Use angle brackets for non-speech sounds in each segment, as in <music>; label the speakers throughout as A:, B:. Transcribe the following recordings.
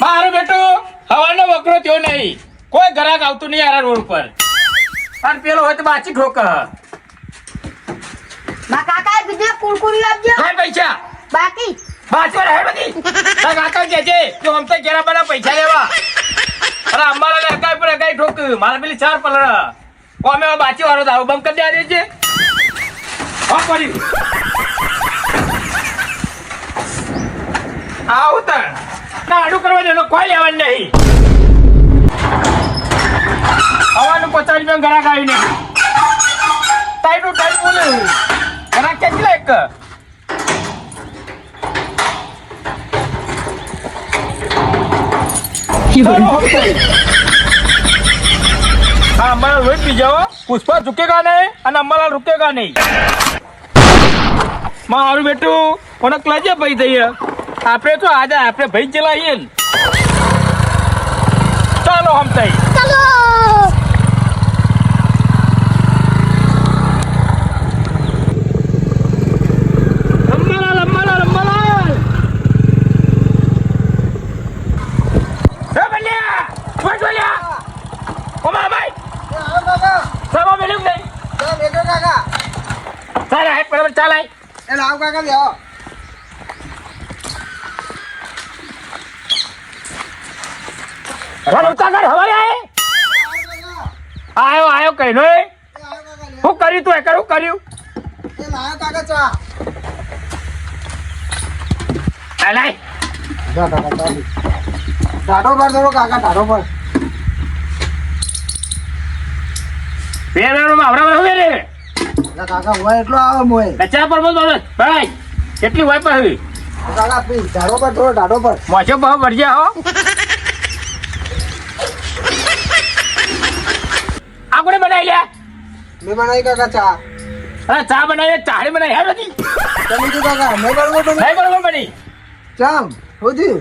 A: મારું બેટું હવાનો વકરો થયો નહીં. કોઈ ગ્રાહક આવતું નહીં આરા રોડ પર પણ પેલો હોય તો બાચી ઠોક.
B: મા કાકા બીજે કુરકુરી આપજો.
A: હે પૈસા.
B: બાકી?
A: બાચો રહે બધી. તા કાકા કે છે કે હમ તો ઘેરા બના પૈસા લેવા. અરે અમારા ને અગાઈ પર અગાઈ ઠોક. મારા પેલી ચાર પલર કોમે બાચી વાળો દાવ બંધ કરી દે આ છે હા કરી આવું તાર ના, આડું કરવા દેનો કોઈ લેવા નહીં. અવાનું પચાસ રૂપિયા ઘરાક આવી નહીં ટાઈટું, ટાઈટ બોલે. ઘરાક કેટલા એક? હા અમારા રોહિત બીજા પુષ્પા ઝુકેગા નહીં અને અમારા રૂકેગા નહીં. મારું બેટું કોને ક્લાજે ભાઈ થઈએ. આપણે તો આજે આપણે ભાઈ ચલાવીએ ચાલો હમ તઈ
B: ચલો
A: અંબાલાલ અંબાલાલ અંબાલાલ હે બલ્યા કોઈ બોલ્યા ઓમા ભાઈ સબો મેલું નહીં ચાલ હે બરાબર ચાલ આય ચાલો ઉતાર હવારે આય આયો આયો કઈ એ હું કર્યું તું એ કરું કર્યું આ લાય.
C: ડાડો પર થોડો કાકા ડાડો પર
A: પેરાનો માવરા માં હવે રે.
C: એટલે કાકા હોય એટલો આવે મોય
A: ચા પર બોલ બોલ. ભાઈ કેટલી હોય પછી
C: કાકા ઢાઢો પર થોડો ઢાઢો પર
A: મોજો બહુ વરજ્યા હો આ કોને બનાવી લે.
C: મેં બનાવી કાકા ચા.
A: અરે ચા બનાવી ચાહડી બનાવી. હે બધી
C: તમે તો કાકા મેં બરોબર બની
A: નહીં બરોબર બની.
C: ચામ હોજી.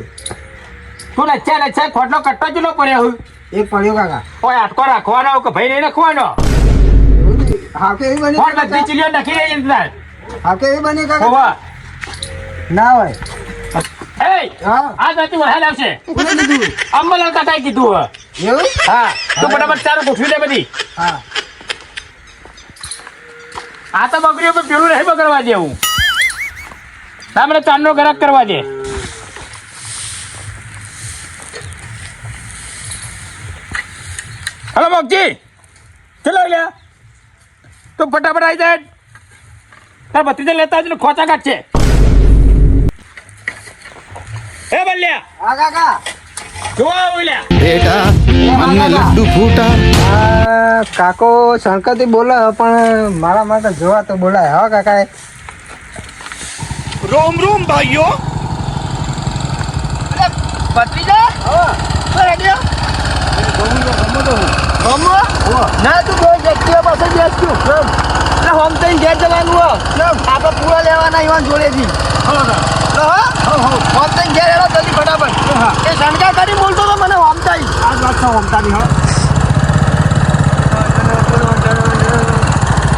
A: તું લચ્છા લચ્છા ખોટનો કટ્ટો જુલો પડ્યો હું?
C: એક પડ્યો કાકા.
A: ઓય આટકો રાખવાનો કે ભાઈ નહીં રાખવાનો
C: હા કે એ બની
A: ફોન બધી ચીલીઓ નાખી રહી ઇંતજાર
C: હા કેવી બની કાકા
A: હોવા.
C: ના હોય.
A: એ
C: હા.
A: આ જાતી વહેલ આવશે.
C: કોને કીધું.
A: અંબલાલ કાકાએ કીધું હે.
C: એવું?
A: હા. તું ફટાફટ ચારું ગોઠવી દે બધી.
C: હા.
A: આ તો બકરીઓ પર પેલું નહીં બગડવા દેવું સામે ચાંદનો ગરાક કરવા દે. હલો મગજી ચલો લ્યા તું ફટાફટ આવી જાય. તાર ભત્રીજા લેતા આવજો ને ખોચા કાઢશે એ બલ્યા.
C: હા કાકા.
D: બેટા અમને
C: લડ્ડુ કાકો શંકરથી બોલે પણ મારા માટે જોવા તો બોલાય. હા કાકા
D: રોમ રોમ ભાઈઓ.
A: ભત્રીજા? હા.
C: ના તું કોઈ વ્યક્તિઓ પાસે બેસ્યું કેમ? એટલે હોમ થઈને ઘેર જવાનું હો કેમ? આપણે પૂરા લેવાના ઈવાન જોડેથી. હા. હોમ થઈને ઘેર એનો જલ્દી ફટાફટ. એ શણકા કરી બોલતો તો મને હોમ થઈ આ વાત હોમ તાની હા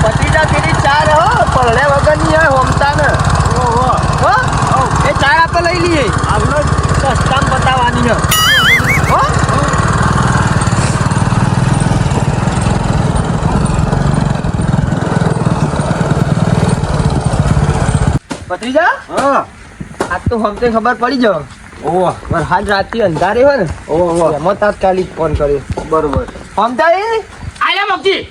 C: પત્રીજા તેરી ચાર હો પડે વગરની હે હોમતા ને હો એ ચાર આપણે લઈ લઈએ આપણો સસ્તામાં બતાવવાની હે હો ભત્રીજા
D: हाँ
C: આજ તો હમતે ખબર પડી જાવ
D: ઓહ.
C: પણ હાલ રાતથી અંધારે હોય ને.
D: ઓહો
C: એમાં તાત્કાલિક ફોન કર્યો. બરોબર. હમતા
A: એ આલે મગજી.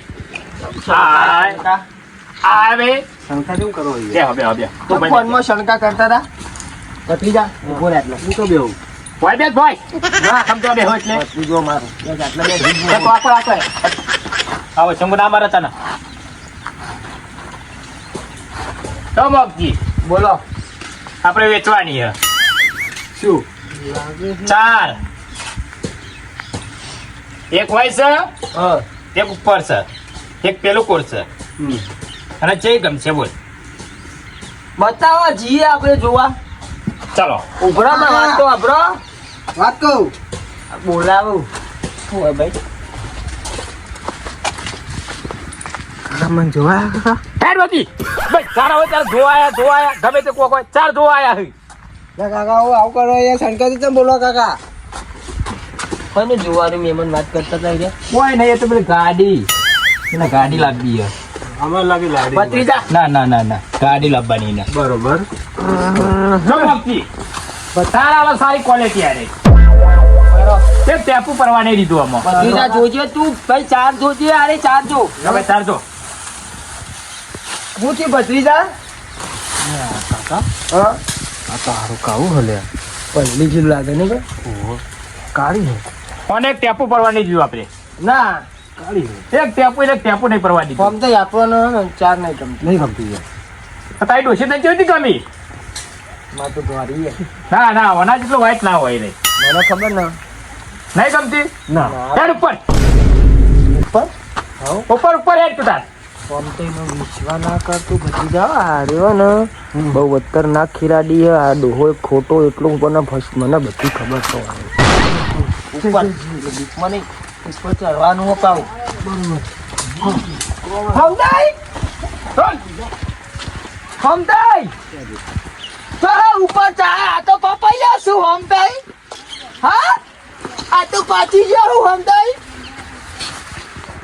C: બોલો.
A: આપણે વેચવાની હે
D: શું?
A: ચાર. એક હોય છે? એક ઉપર છે. એક પેલું કોર છે. અને જે ગમશે બોલ.
C: બતાવો જીએ આપણે જોવા.
A: ચલો.
C: ઉભરો વાત તો આપણો
D: વાત કહું.
C: બોલાવું. ભાઈ? મને જોવા કાકા
A: હેડ બાકી ભાઈ ચાર હોય ચાર જોવાયા જોવાયા ગમે તે કોઈ હોય ચાર જોવાયા હી
C: કાકા હું આવું કરો અહીંયા શંકરજી તમે બોલો કાકા? કોને જોવાનું મહેમાન વાત કરતા હતા રે
A: કોઈ નહીં એ તો પેલી ગાડી. એને ગાડી લાગી છે.
D: આમાં લાગે લાડી.
A: ના ના ના ના. ગાડી લાવવાની ને
D: બરોબર.
A: જો વાળા સારી ક્વોલિટી આરે તે ટેપુ પરવાને દીધું આમાં?
C: ભત્રીજા જોજે તું. ભાઈ ચાર જોજે અરે ચાર જો.
A: હવે તાર જો.
C: હું થી કાકા. હા?
D: આ તો કાવું હલે.
C: પહેલી જેવું લાગે ને કે?
D: કાળી હે.
A: કોને એક ટેપો પડવાની દીધું આપણે.
C: ના.
D: કાળી હે.
A: એક ટેપો એક ટેપો નહીં પડવાની દીધું.
C: ફોર્મ તો આપવાનો ચાર નહીં ગમતી.
D: નહીં ગમતી
A: તારી ડોશી તને કેવી ગમી?
C: માં તો દ્વારી
A: ના ના વના જેટલો વ્હાઈટ ના હોય નહીં
C: મને ખબર ના.
A: નહીં ગમતી?
D: ના.
A: હેડ ઉપર.
C: ઉપર?
A: ઉપર ઉપર હેડ તું તાર.
C: ફોર્મ તો એનો વિશ્વા ના કરતું ભત્રીજા આ રહ્યો ને. બહુ ના ખીરાડી આ ડોહો ખોટો એટલો મને ફસ મને બધી ખબર તો ઉપર. મને ઉપર ચડવાનું હો પાવ હમદાઈ હમદાઈ ઉપર ચા આ તો પપૈયા શું હમદાઈ હા? આ તો પાછી હું હમદાઈ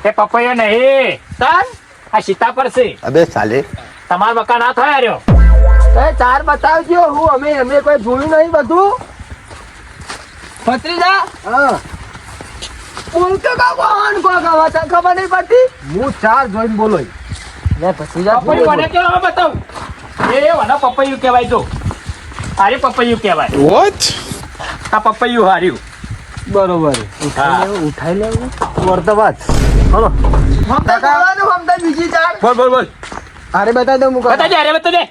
A: એ પપૈયો નહીં.
C: તાન?
A: આ પર છે.
D: અબે સાલે.
A: તમારા મકાન ના થયા રહ્યો
C: એ ચાર બતાવજો હું અમે અમે કોઈ જોયું નહીં બધું. ભત્રીજા?
D: હા.
C: બોલ કે કા કોણ કો કા તને ખબર નહીં પડતી?
D: હું ચાર જોઈને બોલો.
C: લે ભત્રીજા
A: પપૈયું મને કેવા બતાવ? એ વના પપૈયું કહેવાય તો હારી પપૈયું કહેવાય.
D: વોટ
A: આ પપૈયું હાર્યું.
C: બરોબર.
A: ઉઠાઈ લેવું
C: ઉઠાઈ લેવું.
D: વર્તવાત હલો.
C: હમતા બીજી ચાર.
A: બોલ બોલ બોલ.
C: અરે બતા દઉં મુકો
A: બતા દે અરે બતા દે.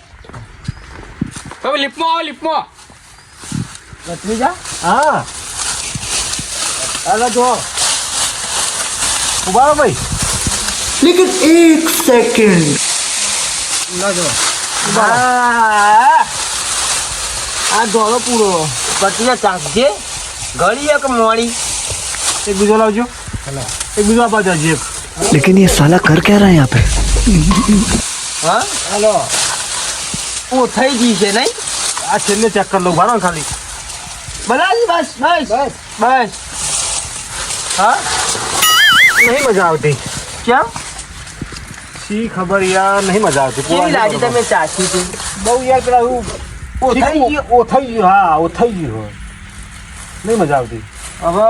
A: તો લીપમાં આવો લટવી
C: જા.
D: હા.
C: અલા જો
D: ઊભા રહો ભાઈ.
C: આ આ ધોળો પૂરો ભત્રીજા ચાખજે ઘડી એક મોડી.
D: એક બીજો લાવજો. એક બીજો આપવા જાજે એક
E: लेकिन ये साला कर क्या रहा है यहाँ पे
C: હા હાલો ઓ થઈ ગઈ છે નહીં
D: આ છેલ્લે ચેક કરી લઉં ભારો ખાલી
C: બરાબર બસ બસ બસ હા
D: નહીં મજા આવતી
C: ક્યાં
D: શી ખબર યાર નહીં મજા આવતી
C: કેવી લાગી તમે ચાખી છે
D: બહુ યાર પેલા હું
C: ઓ થઈ ગયું
D: ઓ થઈ ગયું હા ઓ થઈ ગયું નહીં મજા આવતી
C: હવે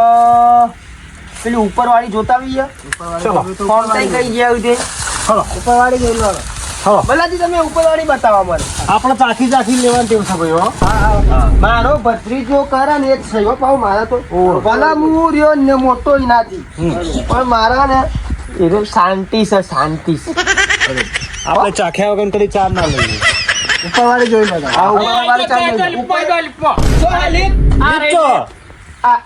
C: પેલી ઉપર વાળી જોતા આવીએ. ફોન થઈ કઈ ગયા તે.
D: ચલો
C: ઉપર વાળી ગઈ લો.
D: ચલો
C: બલાજી તમે ઉપરવાળી બતાવો મને
D: આપણે ચાખી ચાખી લેવાનું તેવું છે ભાઈ હો.
C: મારો ભત્રીજો કરે ને એ જ સહી હો મારા તો. ભલા હું રહ્યો ને મોટો નાથી પણ મારા ને એ શાંતિ છે શાંતિ છે.
D: આપણે ચાખ્યા વગર કદી ચાર ના લઈએ.
C: ઉપર વાળી જોઈ લો આ ઉપરવાળી ચાર
A: લીપમાં જો આ લીપ આ
C: આ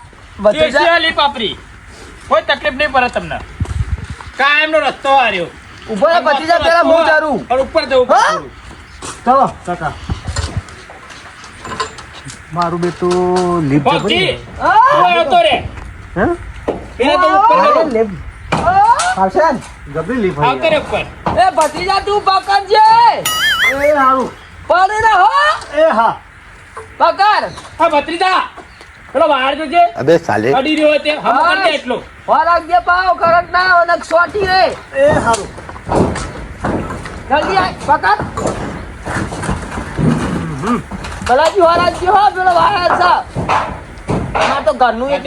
A: કોઈ તકલીફ નહીં પડે તમને. કાયમનો રસ્તો આ રહ્યો.
C: ઉપર આ ભત્રીજા પેલા હું જારું
A: પણ ઉપર જવું
D: ચલો. કાકા. મારું બેટું લીપ
A: ભક્તિ આવતો રે.
D: હે?
A: તો ઉપર જવું.
C: લે. આવશે
D: ગબરી લીપ
A: આવતો રે ઉપર.
C: એ ભત્રીજા તું પકડજે
D: એ હારું.
C: પડે ને હો
D: એ હા.
C: પકડ.
A: હા ભત્રીજા. પેલો
C: અબે સાલે.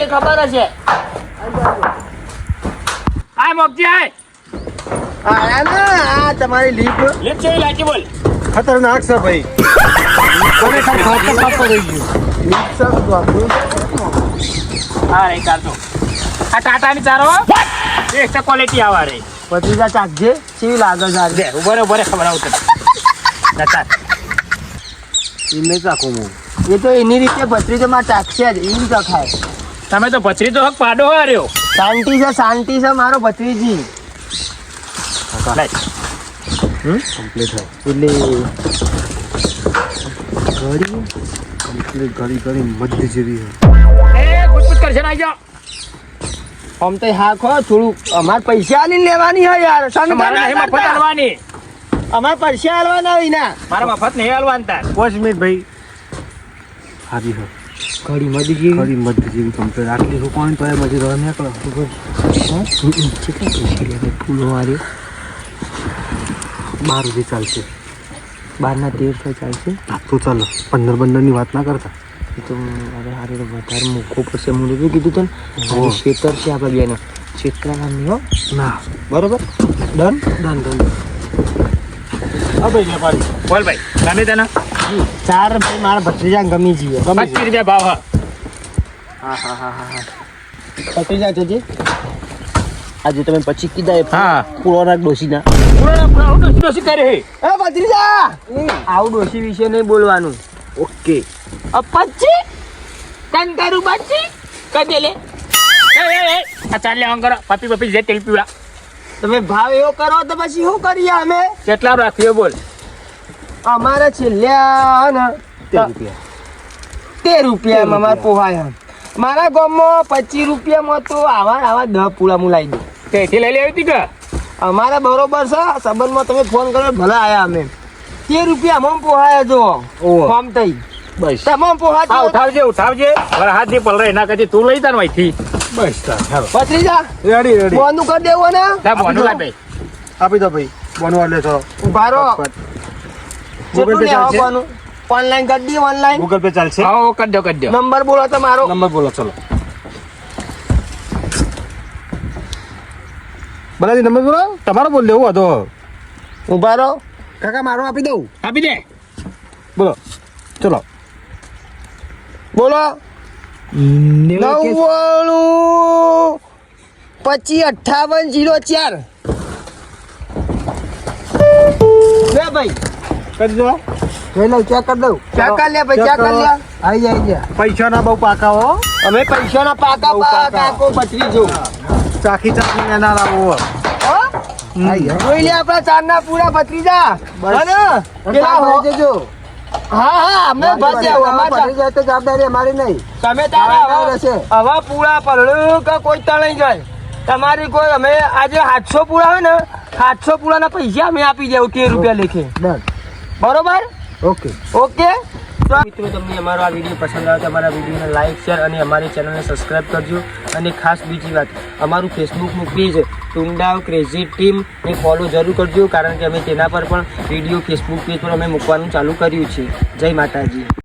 C: ખબર હશે.
A: આય મોગજી આય.
C: આરામ આ તમારી લીપ.
A: લીપ છે
D: ખતરનાક છે ભાઈ. <laughs>
A: હા રે આ ટાટાની ચારો એક્સ્ટ્રા ક્વોલિટી આવા રે
C: ચાખજે કેવી લાગે
A: ખબર આવું તને જતા
D: એ નહીં ચાખું હું.
C: એ તો એની રીતે ભત્રીજામાં ચાખશે જ એમ ચખાય.
A: તમે તો ભત્રીજો હક પાડો હાર્યો.
C: શાંતિ છે શાંતિ છે મારો ભત્રીજી.
D: કમ્પ્લીટ
C: એટલે
D: ઘડી કમ્પ્લીટ ઘડી ઘડી મધ્ય જેવી હોય
A: કરશે ના જો.
C: આમ તો હા ખો થોડું અમાર પૈસા આલીને લેવાની હોય યાર. તમે
A: મારે નહીં મફત
C: કરતા. અમાર પૈસા આલવાના હોય ના.
A: મારા મફત નહીં હાલવાની તાર.
D: પાંચ મિનિટ ભાઈ. હાજી હો.
C: ઘડી મધી જેવી.
D: ઘડી મધી જેવી કમ્પ્લેટ આટલી સુકવાની તો એ મજી ને નીકળો
C: કેટલા પૈસા લે ફૂલો મારી
D: બાર સુધી ચાલશે.
C: બારના તેરસો ચાલશે.
D: આ તો ચાલો. પંદર પંદરની વાત ના કરતા.
C: તો અરે હારે વધારે મૂકવો પડશે. હું તો કીધું તને મારી ખેતર છે આપણે બેનો છેતરા નહીં હો.
D: ના.
C: બરોબર? ડન?
D: Done done.
A: બોલ ભાઈ. ગમે તને.
C: ચાર ભાઈ મારા ભત્રીજા ગમી જઈએ
A: પચીસ રૂપિયા ભાવ હા.
C: હા હા હા હા ભત્રીજા જજે આજે તમે પછી કીધા એ
A: હા.
C: પુરોના ડોસી
A: ના પુરાણા ડોસી કરે હે.
C: ભત્રીજા! આવું ડોસી વિશે નહીં બોલવાનું.
D: ઓકે.
A: પચ્ચી તારું બચ્ચી કદે લે. એ એ એ આ ચાલ લે કરો પપી પપી જે તેલ પીવા
C: તમે ભાવ એવો કરો તો પછી શું કરીએ અમે?
A: કેટલા રાખ્યો બોલ.
C: અમારે છેલ્લા ને?
D: તેર રૂપિયા.
C: તેર રૂપિયામાં પોહાયા પોહાય મારા ગામમાં પચીસ રૂપિયામાં તો આવા આવા દહ પૂળા હું લાવી દઉં.
A: તેથી લઈ લેવી હતી કે?
C: અમારા બરોબર છે સંબંધમાં તમે ફોન કર્યો ભલા આવ્યા અમે. તેર રૂપિયા અમમ પોહાયા જો.
D: ઓ
C: ફોર્મ થઈ.
D: બસ.
C: તમામ પોહા
A: હા ઉઠાવજે ઉઠાવજે. મારા હાથની પલરે એના કરતી તું લઈ તાર અહીંથી
D: બસ તાર પથરી
C: જા
D: રેડી રેડી
C: ફોનનું કરી દેવું ને
A: લા બોનું ભાઈ.
D: આપી દો ભાઈ. બનવા આલે તો
C: ઊભા રહો
D: ગૂગલ પે ચાલશે?
C: ઓનલાઈન કરી દી ઓનલાઈન
D: ગૂગલ પે ચાલશે?
A: હા કરી દો કરી દો.
C: નંબર બોલો તમારો.
D: નંબર બોલો ચલો. બલાજી નંબર બોલો. તમારો બોલ દેવું હતો.
C: ઊભા રહો
D: કાકા મારો આપી દઉં.
A: આપી દે.
D: બોલો. ચલો.
C: બોલો. નવ્વાણું પચીસ અઠાવન જીરો ચાર. ભાઈ.
D: કરી દો.
C: લઉં ચેક કરી દઉં. ચેક કરી લે ભાઈ ચેક કરી લે. આવી જાય
D: પૈસા ના બહુ પાકા હો.
C: અમે પૈસાના પાકા
D: પાકા.
C: કાકો બચરી જો
D: ચાખી ચાખી એના લાવો
C: જોઈ લે આપણા ચારના પૂરા ભત્રીજા બરાબર પેલા હો- હા હા અમે ભજ્યા અમારા
D: જવાબદારી અમારી નહીં.
C: તમે તારા
D: તમારે
C: હવે પૂળા પડ્યું કે કોઈ તણાઈ જાય? તમારી કોઈ અમે આજે સાતસો પૂળા હોય ને સાતસો પૂળાના પૈસા અમે આપી દેવું તેર રૂપિયા લેખે. બરોબર?
D: ઓકે.
C: ઓકે? મિત્રો, તમને અમારો આ વીડિયો પસંદ આવે તો અમારા વિડીયોને લાઈક શેર અને અમારી ચેનલને સબસ્ક્રાઈબ કરજો. અને ખાસ બીજી વાત, અમારું ફેસબુકનું પેજ ટુંડાવ ક્રેઝી ટીમ એ ફોલો જરૂર કરજો, કારણ કે અમે તેના પર પણ વીડિયો ફેસબુક પેજ પર અમે મૂકવાનું ચાલુ કર્યું છે. જય માતાજી.